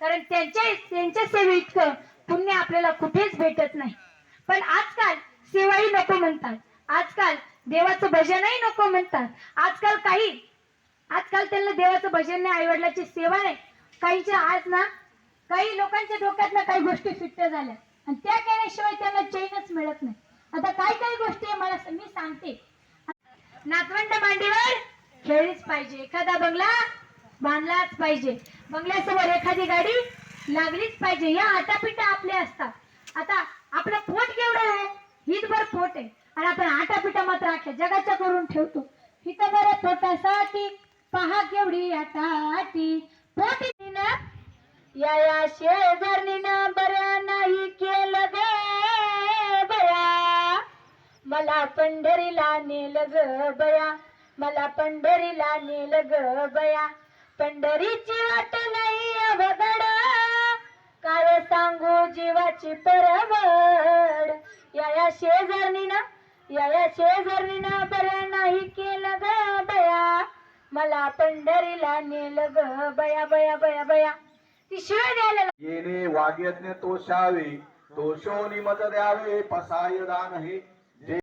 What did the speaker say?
कारण त्यांच्या त्यांच्या सेवे इतकं पुण्य आपल्याला कुठेच भेटत नाही. पण आजकाल सेवाही नको म्हणतात. आजकाल देवाचं भजनही नको म्हणतात. आजकाल काही आजकाल त्यांना देवाचं भजन नाही आईवडिलाची सेवा नाही. काहींच्या आज ना काही लोकांच्या डोक्यात ना काही गोष्टी फिट्ट झाल्या. आणि त्या केल्याशिवाय त्यांना चैनच मिळत नाही. आता काय काय गोष्टी आहे मला मी सांगते. नातवंड मांडीवर खेळलीच पाहिजे. एखादा बंगला बांधलाच पाहिजे. बंगल्यासमोर एखादी गाडी लागलीच पाहिजे. या आटापिटा आपल्या असतात. आता आपलं पोट केवढं आहे? हितभर पोट आहे. आणि आपण आटापिटा मात्र आख्या जगाच्या करून ठेवतो. हितभर पोटासाठी. पहा केवढी आटाटी पोटी या या शेजारणीनं बऱ्या नाही केलं गे बया. मला पंढरीला नेल ग बया. मला पंढरीला नेल ग बया. पंढरीची वाट जीवाची परवड. या या शेजारणीनं या या शेजारणीनं बरं नाही केलं ग बया. मला पंढरीला नेल ग बया बया बया बया. ती शिवाय द्यायला येणे वाग्यज्ञ तोषावे तोषोनी मत द्यावे पसाय दान हे